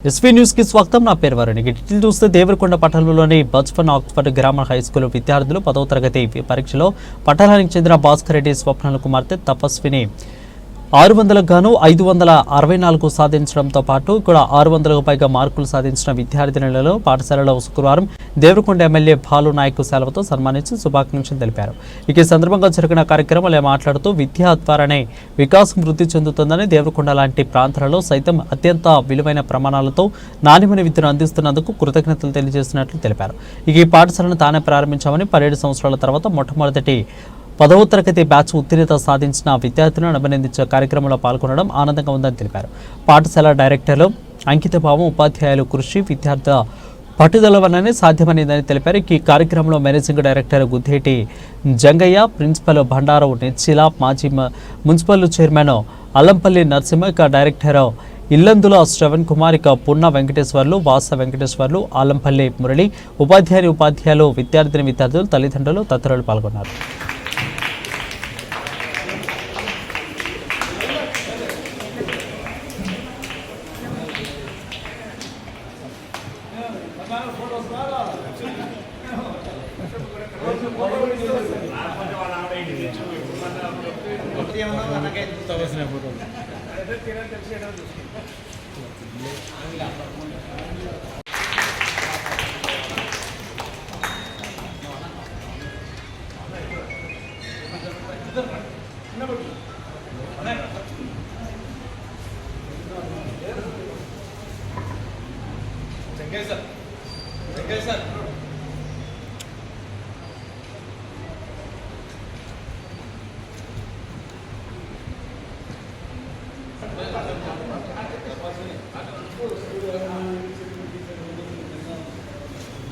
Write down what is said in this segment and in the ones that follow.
SP న్యూస్కి స్వాగతం. నా పేరు వారిని ఇక చూస్తే దేవరకొండ పట్టణంలోని బచ్పన్ ఆక్స్ఫర్డ్ గ్రామ హై స్కూల్ విద్యార్థులు పదవ తరగతి పరీక్షలో పట్టణానికి చెందిన భాస్కర్ రెడ్డి స్వప్నల కుమార్తె తపస్విని ఆరు వందలకు గాను ఐదు వందల అరవై నాలుగు సాధించడంతో పాటు ఇక్కడ ఆరు వందలకు పైగా మార్కులు సాధించిన విద్యార్థినులలో పాఠశాలలో శుక్రవారం దేవరకొండ ఎమ్మెల్యే భాలు నాయక్ సెలవుతో సన్మానించి శుభాకాంక్షలు తెలిపారు. ఇక ఈ సందర్భంగా జరిగిన కార్యక్రమంలో మాట్లాడుతూ విద్య ద్వారానే వికాసం వృద్ధి చెందుతుందని దేవరకొండ లాంటి ప్రాంతాలలో సైతం అత్యంత విలువైన ప్రమాణాలతో నాణ్యమైన విద్యను అందిస్తున్నందుకు కృతజ్ఞతలు తెలియజేస్తున్నట్లు తెలిపారు. ఇక ఈ పాఠశాలను తానే ప్రారంభించామని పదిహేడు సంవత్సరాల తర్వాత మొట్టమొదటి పదవ తరగతి బ్యాచ్ ఉత్తీర్ణత సాధించిన విద్యార్థులను అభినందించే కార్యక్రమంలో పాల్గొనడం ఆనందంగా ఉందని తెలిపారు. పాఠశాల డైరెక్టర్లు అంకితభావం ఉపాధ్యాయులు కృషి విద్యార్థుల పట్టుదల వల్లనే సాధ్యమైందని తెలిపారు. ఈ కార్యక్రమంలో managing director Guddeti Jangaiah principal Bhandarao Nechila మాజీ మున్సిపల్ చైర్మన్ అల్లంపల్లి నరసింహ ఇక డైరెక్టర్ ఇల్లందుల శ్రవణ్ కుమార్ ఇక పున్న వెంకటేశ్వర్లు వాస వెంకటేశ్వర్లు ఆలంపల్లి మురళి ఉపాధ్యాయుని ఉపాధ్యాయులు విద్యార్థిని విద్యార్థులు తల్లిదండ్రులు తదితరులు పాల్గొన్నారు. ఏమన్నా నాకైతే చూస్తాల్సిన ఫోటోలు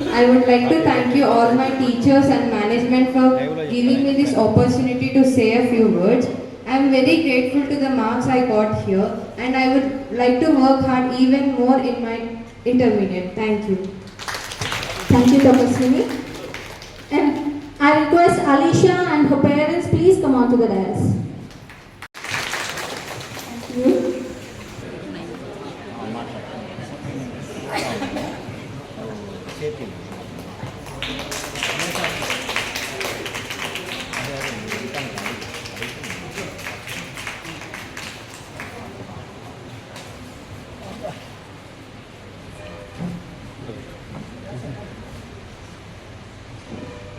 I would like to thank you all my teachers and management for giving me this opportunity to say a few words. I am very grateful to the marks I got here and I would like to work hard even more in my intermediate. Thank you. Thank you, Tapaswini. And I request Alicia and her parents, please come on to the dais. Thank you.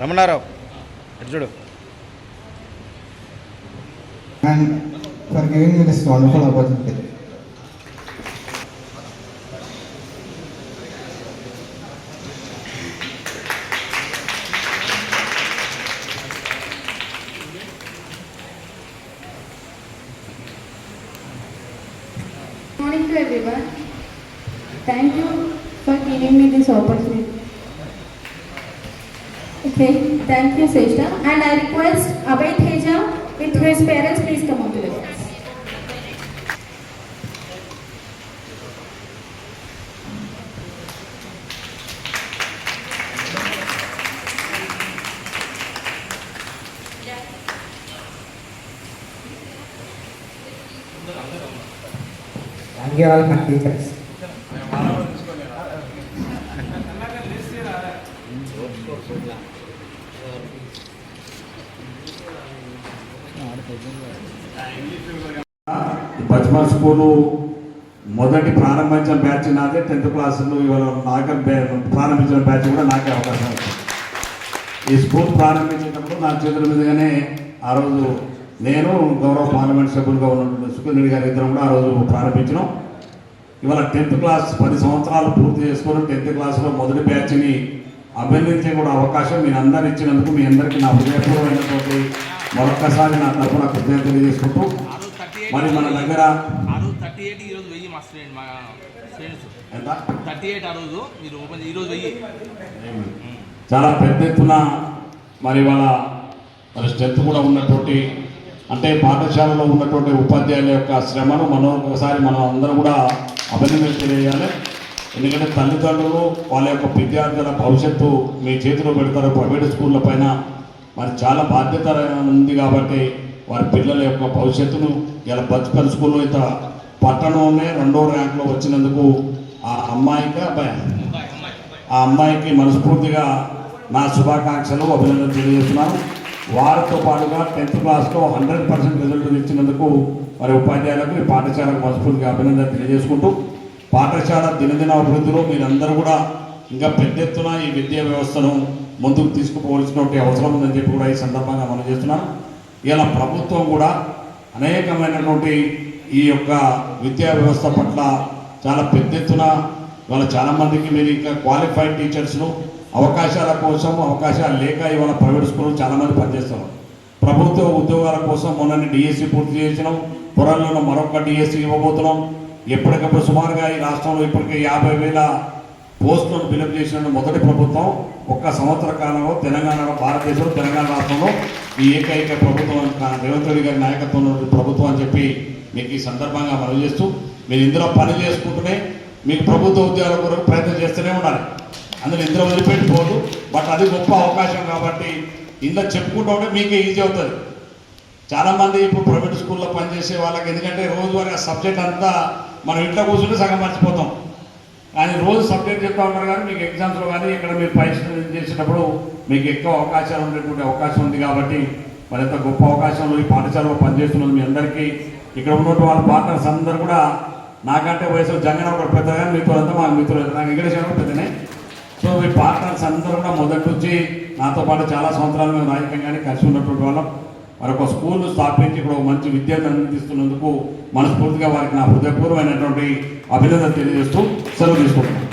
Ramanarao ఇటు చూడు for giving me this wonderful opportunity. Good morning to everyone. Thank you for giving me this opportunity. Okay, thank you, Seshta. And I request Abhay Teja with his parents, please come on to the dais. Thank you all my teachers. Bachpan school మొదటి ప్రారంభించిన batch నాదే tenth క్లాసులో ఇవాళ నాకే ప్రారంభించిన batch కూడా నాకే అవకాశం. ఈ స్కూల్ ప్రారంభించేటప్పుడు నా చేతుల మీదుగానే ఆ రోజు నేను గౌరవ పార్లమెంట్ సభ్యులుగా ఉన్నటువంటి సుఖేంద్రుడి గారి ఇద్దరం కూడా ఆ రోజు ప్రారంభించినాం. ఇవాళ టెన్త్ క్లాస్ పది సంవత్సరాలు పూర్తి చేసుకొని టెన్త్ క్లాస్లో మొదటి బ్యాచ్ని అభినందించే కూడా అవకాశం మీ అందరు ఇచ్చినందుకు మీ అందరికీ నా హృదయపూర్వమైనటువంటి మరొక్కసారి నా తరఫున కృతజ్ఞత తెలియజేసుకుంటూ మరి మన దగ్గర థర్టీ ఎయిట్ ఈ రోజు వెయ్యి మా స్టూడెంట్ మా స్టూడెంట్స్. ఎంత? థర్టీ ఎయిట్ ఆ రోజు మీరు ఓపెన్ ఈ రోజు వెయ్యి. చాలా పెద్ద ఎత్తున మరి వాళ్ళ మరి స్ట్రెంత్ కూడా ఉన్నటువంటి అంటే పాఠశాలలో ఉన్నటువంటి ఉపాధ్యాయుల యొక్క శ్రమను మనం ఒకసారి మనం అందరం కూడా అభినందన తెలియజేయాలి. ఎందుకంటే తల్లిదండ్రులు వాళ్ళ యొక్క విద్యార్థుల భవిష్యత్తు మీ చేతిలో పెడతారు. ప్రైవేట్ స్కూళ్ళ పైన మరి చాలా బాధ్యత ఉంది కాబట్టి వారి పిల్లల యొక్క భవిష్యత్తును ఇలా బతుకల్ స్కూల్లో ఇంత పట్టణంలోనే రెండో ర్యాంక్లో వచ్చినందుకు ఆ అమ్మాయికి అబ్బాయి ఆ అమ్మాయికి మనస్ఫూర్తిగా నా శుభాకాంక్షలు అభినందనలు తెలియజేస్తున్నాను. వారితో పాటుగా టెన్త్ క్లాస్లో హండ్రెడ్ పర్సెంట్ రిజల్ట్ ఇచ్చినందుకు మరి ఉపాధ్యాయులకు ఈ పాఠశాలకు మనస్ఫూర్తిగా అభినందనలు తెలియజేసుకుంటూ పాఠశాల దినదిన అభివృద్ధిలో మీరందరూ కూడా ఇంకా పెద్ద ఎత్తున ఈ విద్యా వ్యవస్థను ముందుకు తీసుకుపోవలసినటువంటి అవసరం ఉందని చెప్పి కూడా ఈ సందర్భంగా మనం చేస్తున్నాం. ఇలా ప్రభుత్వం కూడా అనేకమైనటువంటి ఈ యొక్క విద్యా వ్యవస్థ పట్ల చాలా పెద్ద ఎత్తున ఇవాళ చాలామందికి మీరు ఇంకా క్వాలిఫైడ్ టీచర్స్ను అవకాశాల కోసం అవకాశాలు లేక ఇవాళ ప్రైవేట్ స్కూల్లో చాలామంది పనిచేస్తున్నారు. ప్రభుత్వ ఉద్యోగాల కోసం మొన్న డిఎస్సి పూర్తి చేసినాం. త్వరలో మరొక డిఎస్సి ఇవ్వబోతున్నాం. ఎప్పటికప్పుడు సుమారుగా ఈ రాష్ట్రంలో ఇప్పటికే యాభై వేల పోస్టులను ఫిలప్ చేసిన మొదటి ప్రభుత్వం ఒక్క సంవత్సర కాలంలో తెలంగాణలో భారతదేశంలో తెలంగాణ రాష్ట్రంలో ఈ ఏకైక ప్రభుత్వం రేవంత్ రెడ్డి గారి నాయకత్వంలో ప్రభుత్వం అని చెప్పి మీకు ఈ సందర్భంగా మనవి చేస్తూ మీరు ఇందులో పని చేసుకుంటూనే మీకు ప్రభుత్వ ఉద్యోగాల కొరకు ప్రయత్నం చేస్తూనే ఉండాలి. అందులో ఇందులో వదిలిపెట్టిపోదు బట్ అది గొప్ప అవకాశం కాబట్టి ఇందులో చెప్పుకుంటూ ఉంటే మీకే ఈజీ అవుతుంది. చాలామంది ఇప్పుడు ప్రైవేట్ స్కూల్లో పనిచేసే వాళ్ళకి ఎందుకంటే రోజువారీ ఆ సబ్జెక్ట్ అంతా మనం ఇంట్లో కూర్చుంటే సగం మర్చిపోతాం. కానీ రోజు సబ్జెక్ట్ చెప్తా ఉంటారు కానీ మీకు ఎగ్జామ్స్లో కానీ ఇక్కడ మీరు పరీక్షలు చేసేటప్పుడు మీకు ఎక్కువ అవకాశాలు ఉండేటువంటి అవకాశం ఉంది కాబట్టి మరి ఎంత గొప్ప అవకాశంలో ఈ పాఠశాలలో పనిచేస్తున్నది మీ అందరికీ. ఇక్కడ ఉన్నటువంటి వాళ్ళ పార్ట్నర్స్ అందరూ కూడా నాకంటే వయసు జంగన ఒక పెద్ద కానీ మీతో అంతా మా మిత్రులు. నాకు వెంకటేశ్వర కూడా పెద్దనే? సో మీ పార్ట్నర్స్ అందరూ కూడా మొదటి నుంచి నాతో పాటు చాలా సంవత్సరాలు మేము నాయకంగానే కలిసి ఉన్నటువంటి వాళ్ళం. మరొక స్కూల్ స్థాపించి ఇక్కడ ఒక మంచి విద్యను అందిస్తున్నందుకు మనస్ఫూర్తిగా వారికి నా హృదయపూర్వమైనటువంటి అభినందన తెలియజేస్తూ సెలవు తీసుకుంటున్నాను.